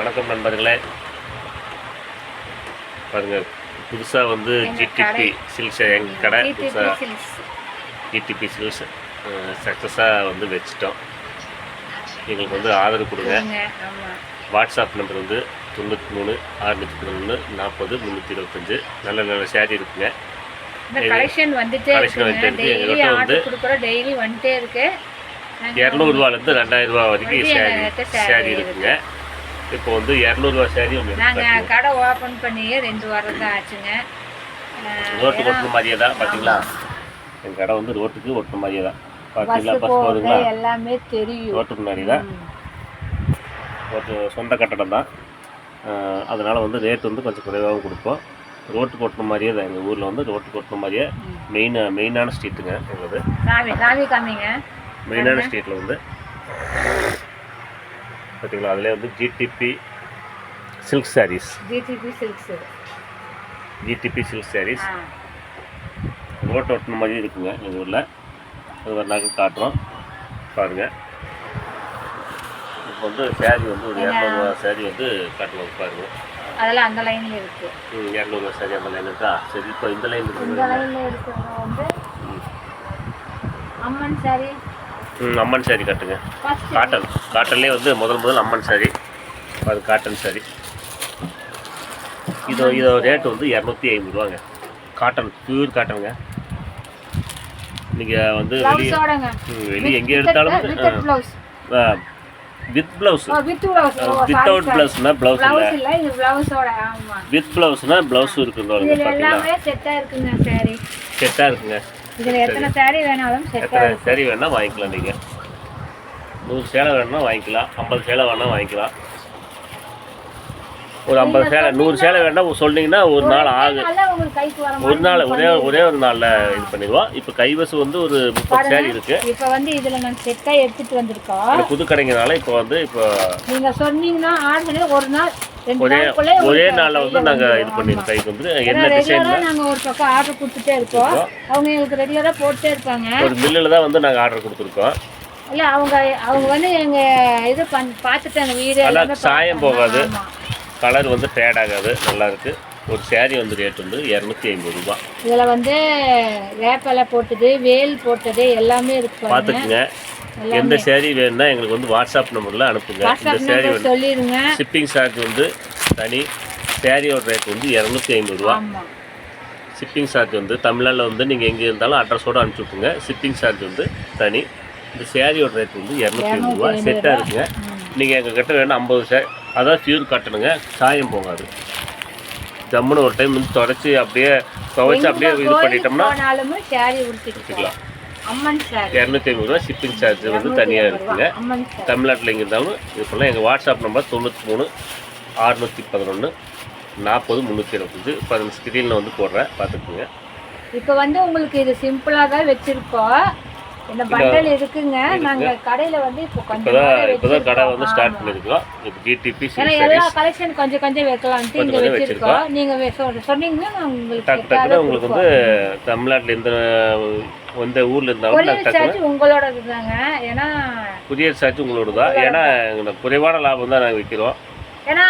வணக்கம் நண்பர்களே. பாருங்க புதுசாக வந்து ஜிடிபி கடை. சில்க்ஸ் எங்கள் கடை புதுசாக. ஜிடிபி சில்க்ஸ் சக்ஸஸாக வந்து வச்சுட்டோம். எங்களுக்கு வந்து ஆதரவு கொடுங்க. வாட்ஸ்அப் நம்பர் வந்து தொண்ணூற்றி மூணு அறுநூற்றி பதினொன்று நாற்பது முந்நூற்றி இருபத்தஞ்சு. நல்ல நல்ல ஷேரி இருக்குங்க. கலெக்ஷன் வந்துட்டே இருக்கு. வந்து டெய்லி வந்துட்டே இருக்கு. நாங்க இரநூறுவாலேருந்து ரெண்டாயிரரூவா வரைக்கும் saree ஷேரி இருக்குங்க. இப்போ வந்து இரநூறுவா ஷேரி ஒன்று நாங்க எடுத்து கடை ஓபன் பண்ணி ரெண்டு வாரம் தான் ஆச்சுங்க. ஏன்னா ஒட்டுன மாதிரியே தான் பார்த்தீங்களா? எங்கள் கடை வந்து ரோட்டுக்கு ஒட்டுன மாதிரியே தான். பார்த்தீங்களா? பஸ் பஸ் போகுது போகுதுங்களா எல்லாமே தெரியும். ரோட்டுக்கு முன்னாடி தான். ஒரு சொந்த கட்டடம் தான். அதனால் வந்து ரேட் வந்து கொஞ்சம் குறைவாகவும் கொடுப்போம். ரோட்டுக்கு ஒட்டுன மாதிரியே தான். எங்கள் ஊரில் வந்து ரோட்டுக்கு ஒட்டுன மாதிரியே. மெயின் மெயினான ஸ்ட்ரீட்டுங்க காமிங்க. மெயினான ஸ்ட்ரீட்டில் வந்து பார்த்தீங்களா? அதிலே வந்து GDP silk sarees GDP silks GDP silk sarees road ஒட்டின மாதிரி இருக்குங்க எங்கள் ஊரில். அது ஒரு நகை காட்டுறோம். பாருங்கள் இப்போ வந்து சேரீ வந்து ஒரு இரநூறுவா சேரீ வந்து காட்டுவாங்க பாருங்க. அதெல்லாம் அந்த லைன்ல இருக்கு. ம் இரநூறுவா சேரீ அந்த லைன் இருக்கா? சரி இப்போ இந்த லைன் இந்த இருக்குது லைன்ல இருக்கிறவங்க வந்து அம்மன் சாரி ம் அம்மன் சேரீ காட்டுங்க. காட்டன். காட்டன்லேயே வந்து முதல் முதல் அம்மன் சாரீ அது காட்டன் சாரீ இது இதோட ரேட் வந்து இரநூத்தி ஐம்பது ரூபாங்க. காட்டன் பியூர் காட்டனுங்க. நீங்கள் வந்து வெளியே வெளியே எங்கே எடுத்தாலும் with blouse with blouse with blouse without ப்ளவுஸ்னா blouse இல்லை. இது வித் ப்ளவுஸ்னா ப்ளவுஸ் இருக்குங்க செட்டாக இருக்குங்க. இதுல எத்தனை சாரி வேணாலும் எத்தனை சரி வேணால் வாங்கிக்கலாம் நீங்கள் நூறு சேலை வேணும்னா வாங்கிக்கலாம் ஐம்பது சேலை வேணால் வாங்கிக்கலாம். ஒரு ஐம்பது சேலை நூறு சேலை வேணா சொன்னீங்கன்னா ஒரு நாள் ஆகும். ஒரு நாள் ஒரே ஒரே ஒரு நாளில் இது பண்ணிடுவோம். இப்போ கைவசு வந்து ஒரு முப்பது சேரீ இருக்கு. இப்ப வந்து இதுல நாங்க செட்டா எடுத்துட்டு வந்திருக்கோம். புது கடைங்கனால இப்போ வந்து இப்போ நீங்க சொன்னீங்கன்னா ஆர்டர் ஒரு நாள் ஒரே ஒரே நாளில் வந்து நாங்கள் இது. பண்ணிடுவோம். கைக்கு வந்து என்ன டிசைன் ரெகுலரா நாங்க ஒரு பக்கம் ஆர்டர் கொடுத்துட்டே இருக்கோம். அவங்க எங்களுக்கு ரெகுலரா போட்டுட்டே இருப்பாங்க ஒரு மில்லில் தான் வந்து நாங்கள் ஆர்டர் கொடுத்துருக்கோம். இல்ல அவங்க அவங்க வந்து எங்க இது பண் பார்த்துட்டாங்க வீடு எல்லாமே சாயம். போகாது. கலர் வந்து ஃபேட் ஆகாது. நல்லா இருக்கு. ஒரு சேரீ வந்து ரேட் வந்து இரநூத்தி ஐம்பது ரூபா. இதுல வந்து வேப்பலை போட்டது வேல் போட்டது எல்லாமே இருக்கு பார்த்துக்குங்க. எந்த சேரீ வேணும்னா எங்களுக்கு வந்து வாட்ஸ்அப் நம்பரில் அனுப்புங்க. இந்த சேரீ சொல்லிடுங்க ஷிப்பிங் சார்ஜ் வந்து தனி சேரீயோட ரேட் வந்து இரநூத்தி ஐம்பது ரூபா. ஆமா. ஷிப்பிங் சார்ஜ் வந்து தமிழ்நாட்டில் வந்து நீங்கள் எங்கே இருந்தாலும் அட்ரஸோடு அனுப்பிச்சி விட்ருங்க ஷிப்பிங் சார்ஜ் வந்து தனி. இந்த சேரீயோட ரேட் வந்து இரநூத்தி ஐம்பது ரூபா. செட்டாக இருக்குங்க நீங்கள் எங்கள் கிட்ட வேணும் ஐம்பது சே அதான் பியூர் காட்டணுங்க. சாயம் போகாது. ஜம்முன்னு ஒரு டைம் வந்து தொடச்சி அப்படியே துவைச்சி அப்படியே இது பண்ணிட்டோம்னா சாரி உடுத்திக்கலாம் இரநூத்தி ஐம்பது ரூபா ஷிப்பிங் சார்ஜ் வந்து தனியாக இருக்குங்க. தமிழ்நாட்டில் எங்கே இருந்தாலும் இது பண்ணலாம் எங்கள் வாட்ஸ்அப் நம்பர் தொண்ணூற்றி மூணு அறுநூற்றி பதினொன்று நாற்பது முந்நூற்றி இருபத்தஞ்சு. இப்போ அந்த ஸ்க்ரீனில் வந்து போடுறேன். பார்த்துக்குங்க. இப்போ வந்து உங்களுக்கு இது சிம்பிளா தான் வச்சிருக்கோம். இந்த பண்டல் இருக்குங்க நாங்க கடையில வந்து இப்போ கொஞ்சம் இப்போ தான் நாளே இப்போ தான் கடை வந்து. ஸ்டார்ட். பண்ணியிருக்கோம். இப்போ சில்க் எல்லா கலெக்ஷன் கொஞ்சம் கொஞ்சம் வைக்கலாம்ட்டு இங்க வச்சிருக்கோம். நீங்க சொன்னீங்கன்னா உங்களுக்கு டக்கு டக்குன்னு உங்களுக்கு வந்து தமிழ்நாட்டில் எந்த எந்த ஊரில் இருந்தாலும் நாங்கள் உங்களோட தாங்க ஏன்னா குரியர் சார்ஜ் உங்களோட தான் ஏன்னா எங்களுக்கு குறைவான லாபம் தான் நாங்கள் விற்கிறோம் ஏன்னா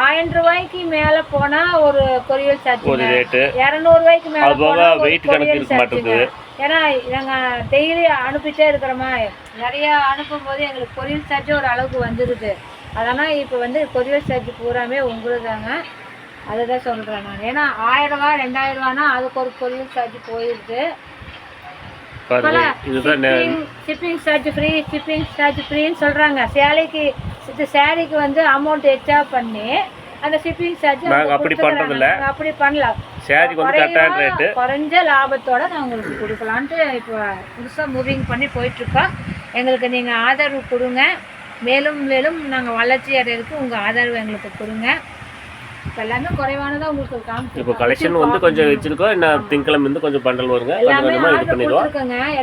ஆயிரம் ரூபாய்க்கு மேல போனா ஒரு கொரியர் சார்ஜ் ஒரு ரேட்டு இரநூறு ரூபாய்க்கு மேல போனா weight கணக்கு இருக்க. மாட்டேங்குது. ஏன்னா நாங்க டெய்லி அனுப்பிட்டே இருக்கிறோமா. நிறைய அனுப்பும் போது எங்களுக்கு கொரியர் சார்ஜ் ஒரு அளவுக்கு வந்துடுது அதனால் இப்போ வந்து கொரியர் சார்ஜ் பூராமே உங்களுதாங்க. அதுதான் சொல்கிறேன் நான். ஏன்னா ஆயிரம் ரூபா ரெண்டாயிரம் ரூபானா அதுக்கு ஒரு கொரியர் சார்ஜ் போயிடுது பாருங்க இதுதான் நே- shipping charge free shipping charge ஃப்ரீன்னு சொல்கிறாங்க சேலைக்கு இது சேலைக்கு வந்து அமௌண்ட் எச்சா பண்ணி அந்த ஷிப்பிங் சார்ஜ் நாங்க அப்படி பண்றதில்ல. அப்படி பண்ணலாம். சேரீக்கு வந்து கரெக்டான ரேட்டு குறைஞ்ச லாபத்தோட நான் உங்களுக்கு கொடுக்கலான்ட்டு இப்போ புதுசாக மூவிங் பண்ணி போயிட்டுருக்கோம். எங்களுக்கு நீங்கள் ஆதரவு கொடுங்க. மேலும் மேலும் நாங்கள் வளர்ச்சி அடையிறதுக்கு உங்கள் ஆதரவு எங்களுக்கு கொடுங்க. இப்போ எல்லாமே குறைவானதாக உங்களுக்கு இப்போ காமிச்சிருக்கோம் கலெக்ஷன் வந்து கொஞ்சம் வச்சிருக்கோம். இன்னும் திங்கக்கிழமை இருந்து கொஞ்சம் பண்டல் வருங்க. எல்லாமே இது பண்ணிடுவோம்.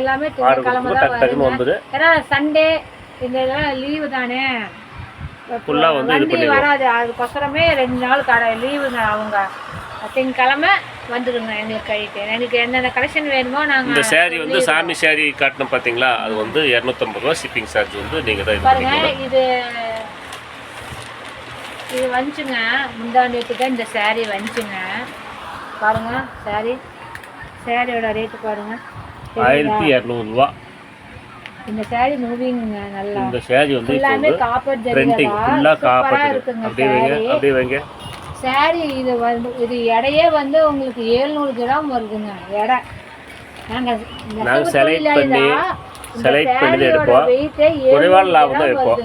எல்லாமே திங்கக்கிழமை தான் ஏன்னா சண்டே இந்த இதெல்லாம் லீவு தானே. வந்து இது. வராது. அதுக்கொசரமே ரெண்டு நாள் கடை லீவுங்க அவங்க. திங்கக்கிழமை வந்துடுங்க எங்களுக்கு கைக்கு. எனக்கு என்னென்ன கலெக்ஷன் வேணுமோ இந்த நாங்கள் சேரீ வந்து சாமி சேரீ காட்டணும் பார்த்தீங்களா அது வந்து இரநூத்தம்பது ரூபா ஷிப்பிங் சார்ஜ் வந்து நீங்கள் தான் பாருங்க இது இது வந்துச்சுங்க. முந்தாண்டியத்துக்கு தான் இந்த saree வந்துச்சுங்க. பாருங்க saree. சாரியோட ரேட்டு பாருங்க. ஆயிரத்தி இரநூறுவா. இந்த saree மூவிங்க நல்லா. இந்த சேரீ வந்து எல்லாமே காப்பர் ஃபுல்லாக சூப்பரா காப்பாற்றுது இருக்குங்க அப்படியே வைங்க அப்படியே வைங்க. Saree இது வந்து இது எடையே வந்து உங்களுக்கு ஏழ்நூறு கிராம் வருதுங்க எடை. நாங்க நாங்க நெசவு select தொழிலாளி பண்ணி- select பண்ணி எடுப்போம். குறைவான 700 லாபம் தான் எடுப்போம்.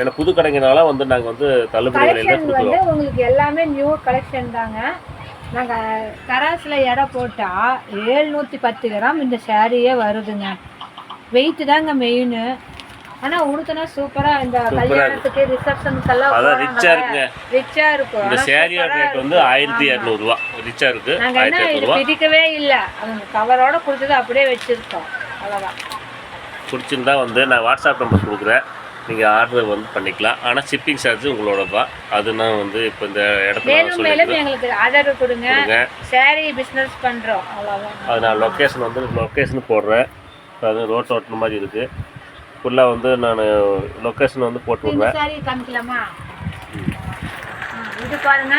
ஏன்னா புது கடைங்கனால வந்து நாங்கள் வந்து தள்ளுபடி கலெக்ஷன் வந்து உங்களுக்கு எல்லாமே நியூ கலெக்ஷன் தாங்க. நாங்க தராசுல எடை போட்டா ஏழ்நூத்தி பத்து கிராம் இந்த சாரியே வருதுங்க. வெயிட் தாங்க மெயின் ஆனா உடுத்தினா சூப்பரா இந்த கல்யாணத்துக்கு ரிசப்ஷனுக்கெல்லாம் அதான் ரிச்சா இருக்குங்க. ரிச்சா இருக்கும். இந்த சூப்பரா ரேட் வந்து. ஆயிரத்தி இரநூறுவா ரிச்சா இருக்கு. நாங்க என்ன இது பிடிக்கவே இல்ல. அவங்க கவரோட கொடுத்தது அப்படியே வச்சிருக்கோம். அவ்வளவுதான். பிடிச்சிருந்தா வந்து நான் வாட்ஸ்அப் நம்பர் கொடுக்குறேன். நீங்கள் ஆர்டர் வந்து பண்ணிக்கலாம். ஆனால் ஷிப்பிங் சார்ஜ் உங்களோட தான் அது நான் வந்து இப்போ இந்த இடத்துல மேலும் மேலும் எங்களுக்கு ஆதரவு கொடுங்க. பிசினஸ் பண்றோம். அவ்வளவுதான். அது நான் லொக்கேஷன் வந்து லொக்கேஷன் போடுறேன். அது ரோட் ஓட்டுன மாதிரி இருக்குது ஃபுல்லாக வந்து நான் லொக்கேஷன் வந்து போட்டு saree காமிக்கலாமா? இது பாருங்க.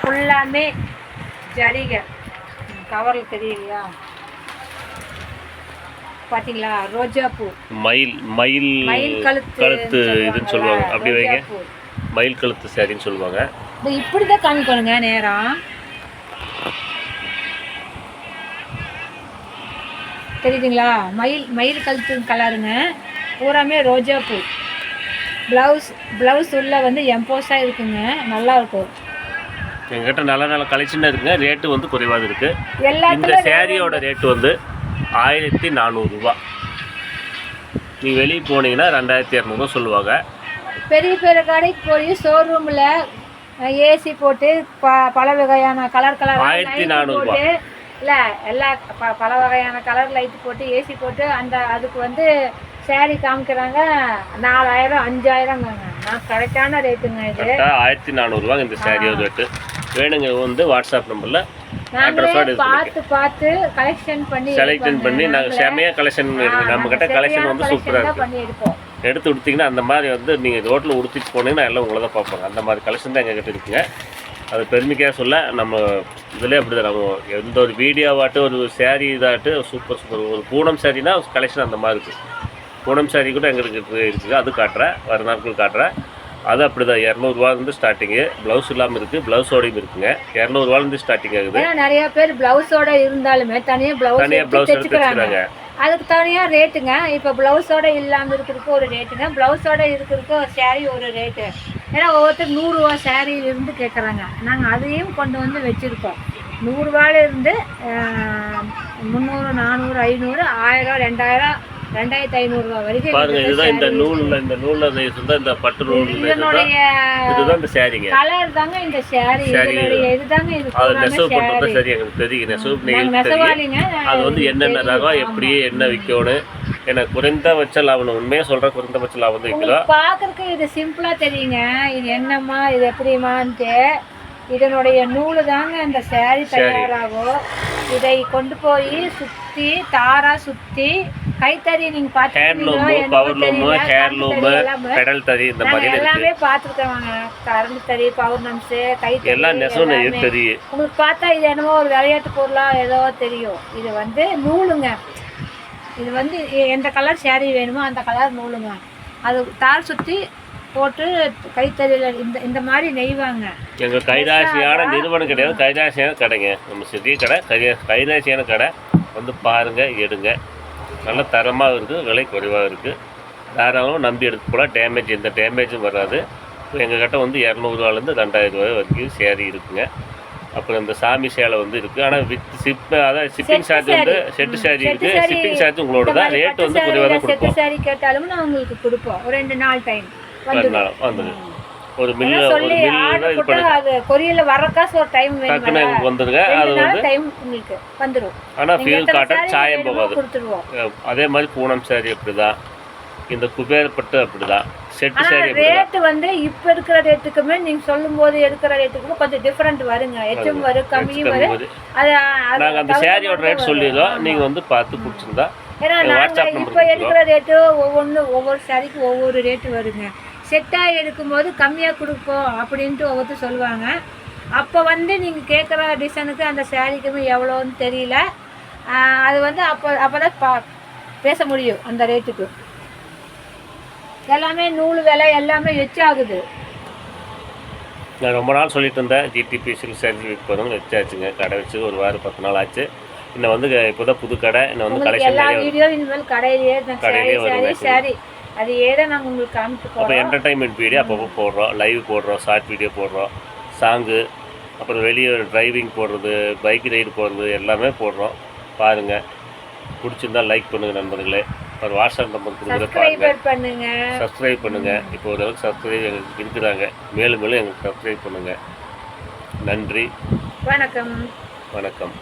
ஃபுல்லாமே ஜரிகை. கவரில் தெரியலையா பார்த்தீங்களா ரோஜா பூ. மயில் மயில் மயில் கழுத்து கழுத்து இதுன்னு சொல்லுவாங்க. அப்படி வைங்க. மயில் கழுத்து சேரீன்னு சொல்லுவாங்க. இது இப்படி தான் காமிக்கணுங்க நேரம் தெரியுதுங்களா? மயில் மயில் கழுத்து கலருங்க. பூராமே ரோஜா பூ. ப்ளவுஸ் ப்ளவுஸ் உள்ள வந்து எம்போஸாக இருக்குங்க. நல்லா இருக்கும். எங்ககிட்ட நல்ல நல்ல கலெக்ஷன் இருக்குங்க. ரேட்டு வந்து குறைவாக இருக்குது இந்த சேரீயோட ரேட்டு வந்து ஆயிரத்தி நானூறுரூவா நீ வெளியே போனீங்கன்னா ரெண்டாயிரத்தி இரநூறுவா சொல்லுவாங்க. பெரிய பெரிய கடைக்கு போய் ஷோரூமில் ஏசி போட்டு ப பல வகையான கலர் கலர் ஆயிரத்தி நானூறு போட்டு இல்லை எல்லா ப பல வகையான கலர் லைட் போட்டு ஏசி போட்டு அந்த அதுக்கு வந்து saree காமிக்கிறாங்க. நாலாயிரம் அஞ்சாயிரங்க நான் கரெக்டான ரேட்டுங்க இது. ஆயிரத்தி நானூறுரூவா இந்த சேரீயோட ரேட்டு வேணுங்க வந்து வாட்ஸ்அப் நம்பரில் நாங்களே அட்ரஸோட இது பார்த்து பார்த்து கலெக்ஷன் பண்ணி செலக்ஷன் பண்ணி நாங்கள். செமையாக கலெக்ஷன் நம்ம கிட்ட கலெக்ஷன் வந்து சூப்பராக பண்ணி எடுப்போம் எடுத்து கொடுத்தீங்கன்னா அந்த மாதிரி வந்து நீங்கள் ரோட்டில் உடுத்திட்டு போனீங்கன்னா எல்லாம் உங்களை தான் பார்ப்பாங்க. அந்த மாதிரி கலெக்ஷன் தான் எங்ககிட்ட இருக்குங்க. அது பெருமைக்காக சொல்ல நம்ம இதிலே அப்படி தான் நம்ம எந்த ஒரு வீடியோவாட்டு ஒரு சேரீ இதாட்டு சூப்பர் சூப்பர் ஒரு பூனம் சாரினா கலெக்ஷன் அந்த மாதிரி இருக்குது பூனம் சாரி கூட எங்களுக்கு இருக்கு- இருக்குது. அது காட்டுறேன். வர நாட்கள் காட்டுறேன். அது அப்படி தான் இரநூறுவாலேருந்து ஸ்டார்டிங்கு ப்ளவுஸ் இல்லாமல் இருக்குது ப்ளவுஸோடையும் இருக்குங்க. இரநூறுவாலேருந்து ஸ்டார்டிங் ஆகுது. ஏன்னா நிறைய பேர் பிளவுஸோட இருந்தாலுமே தனியா பிளவுஸ் தனியாக ப்ளவுஸ் எடுத்து தைச்சுக்கிறாங்க. வச்சுக்கிறாங்க. அதுக்கு தனியா ரேட்டுங்க இப்போ பிளவுஸோட இல்லாம இருக்கிறதுக்கு ஒரு ரேட்டுங்க பிளவுஸோட இருக்கிறதுக்கு saree ஒரு ரேட்டு ஏன்னா ஒவ்வொருத்தர் நூறுரூவா இருந்து கேட்குறாங்க நாங்கள் அதையும் கொண்டு வந்து வச்சுருக்கோம். நூறுரூவால இருந்து ஆஹ், முந்நூறு நானூறு ஐநூறு ஆயிரம் ரெண்டாயிரம் ரெண்டாயிரத்தி ஐநூறுரூவா வரைக்கும் பாருங்க எங்ககிட்ட இதுதான் இந்த நூலில் இந்த நூலில் இந்த பட்டு நூல் இதனுடைய இதுதான் இந்த சாரீங்க கலர் தாங்க இந்த Saree. இதனுடைய இதுதாங்க இது அது நெசவு பண்ணுறது. சரி எங்களுக்கு தெரியும் நெசவு நெசவாளிங்க அது வந்து என்னென்ன. ரகம். எப்படி என்ன விற்கணும் எனக்கு குறைந்தபட்ச லாபம் உண்மையாக சொல்கிறேன் குறைந்தபட்ச லாபம் தான் உங்களுக்கு பார்க்கறதுக்கு இது சிம்பிளா தெரியுங்க. இது என்னம்மா இது எப்படிமான்ட்டு இதனுடைய நூலு தாங்க இந்த saree. தயாராகும். இதை கொண்டு போய் சுத்தி தாரா சுத்தி கைத்தறி நீங்க ஹேண்ட்லூமு பவர்லூமு ஹேர்லூமு எல்லாமே. பெடல் தறி இந்த மாதிரி எல்லாமே பார்த்துருக்கோங்க கரண்ட் தறி பௌர்ணம்ஸ் கைத்தறி எல்லாம் நெசவு. தெரியும் உங்களுக்கு பார்த்தா இது என்னமோ ஒரு விளையாட்டு பொருளா ஏதோ தெரியும். இது வந்து நூலுங்க. இது வந்து எந்த கலர் saree வேணுமோ அந்த கலர் நூலுங்க. அது தார் சுற்றி போட்டு கைத்தறியில் இந்த இந்த மாதிரி நெய்வாங்க. எங்கள் கைராசியான நிறுவனம் கிடையாது. கைராசியான கடைங்க. நம்ம சிறிய கடை கைராசியான கடை. வந்து பாருங்கள் எடுங்க. நல்ல தரமாக இருக்குது விலை குறைவாக இருக்குது தாராளமாக நம்பி எடுத்து போகலாம். டேமேஜ் எந்த டேமேஜும் வராது. எங்கள் கிட்ட வந்து இரநூறுவாலேருந்து ரெண்டாயிரம் ரூபாய் வரைக்கும் சேரீ இருக்குங்க. அப்புறம் இந்த சாமி சேலை வந்து இருக்குது ஆனால் வித் சிப் அதாவது ஷிப்பிங் சார்ஜ் வந்து. செட்டு சார்ஜ் இருக்குது ஷிப்பிங் சார்ஜ் உங்களோட தான். மாதிரி ரேட் பட்டு வந்து குறைவாக தான் கொடுப்போம். saree கேட்டாலும் நான் உங்களுக்கு கொடுப்போம். ஒரு ரெண்டு நாள் டைம் வந்து நாள் வந்துடுங்க ஒரு மில்லு ஒரு மில்லு இது போட்டு பண்ணுங்க அது வரக்காசு ஒரு டைம் டக்குன்னு வேணும் எங்களுக்கு வந்துடுங்க அது வந்து டைம் உங்களுக்கு வந்துடும் ஆனால் ஃபியூல் காட்டன் சாயம் போகாது. கொடுத்துருவோம். அதே மாதிரி பூனம் சாரி அப்படிதான் இந்த குபேரப்பட்டு அப்படிதான் செட்டு சாரி அப்படிதான் ரேட் வந்து இப்ப இருக்கிற ரேட்டுக்குமே நீங்க சொல்லும் போது எடுக்கிற ரேட்டுக்குமே கொஞ்சம் டிஃபரெண்ட் வருங்க. எச்சும் வரும் கம்மியும் வரும். அது அது நாங்கள் அந்த சாரியோட ரேட். சொல்லிடுறோம். நீங்கள் வந்து பார்த்து பிடிச்சிருந்தா ஏன்னா எங்க நாங்க வாட்ஸ்அப் இப்ப எடுக்கிற ரேட்டு ஒவ்வொன்று ஒவ்வொரு சாரிக்கு ஒவ்வொரு ரேட்டு வருங்க. செட்டாக எடுக்கும்போது கம்மியாக கொடுப்போம் அப்படின்ட்டு ஒவ்வொருத்தர் சொல்லுவாங்க. அப்போ வந்து நீங்கள் கேட்குற டிசைனுக்கு அந்த சாரீக்குமே எவ்வளோன்னு தெரியல. அது வந்து அப்போ அப்போ தான் பா பேச முடியும் அந்த ரேட்டுக்கு. எல்லாமே நூல் விலை எல்லாமே எச்சாகுது. நான் ரொம்ப நாள் சொல்லிட்டு இருந்தேன் ஜிடிபி சில்க் சாரி வீக் போதும் வச்சாச்சுங்க கடை வச்சு ஒரு வாரம் பத்து நாள் ஆச்சு. இன்னும் வந்து இப்போ தான் புது கடை இன்னும் வந்து கலெக்ஷன் எல்லா வீடியோ இனிமேல் கடையிலேயே கடையிலேயே. சாரி அது ஏதோ நாங்கள் உங்களுக்கு காமிச்சு அப்போ போகிறோம் என்டர்டைன்மெண்ட் வீடியோ அப்பப்போ போடுறோம் லைவ் போடுறோம் ஷார்ட் வீடியோ போடுறோம் சாங்கு அப்புறம் வெளியே டிரைவிங் போடுறது பைக் ரைடு போடுறது எல்லாமே போடுறோம். பாருங்கள் பிடிச்சிருந்தா லைக் பண்ணுங்கள் நண்பர்களே. ஒரு வாட்ஸ்அப் நம்பர் கொடுக்குற பண்ணுங்க. சப்ஸ்கிரைப் பண்ணுங்கள் இப்போ ஓரளவுக்கு சப்ஸ்கிரைப் எங்களுக்கு இருக்கிறாங்க. மேலும் மேலும் எங்களுக்கு சப்ஸ்கிரைப் பண்ணுங்கள் நன்றி. வணக்கம். வணக்கம்.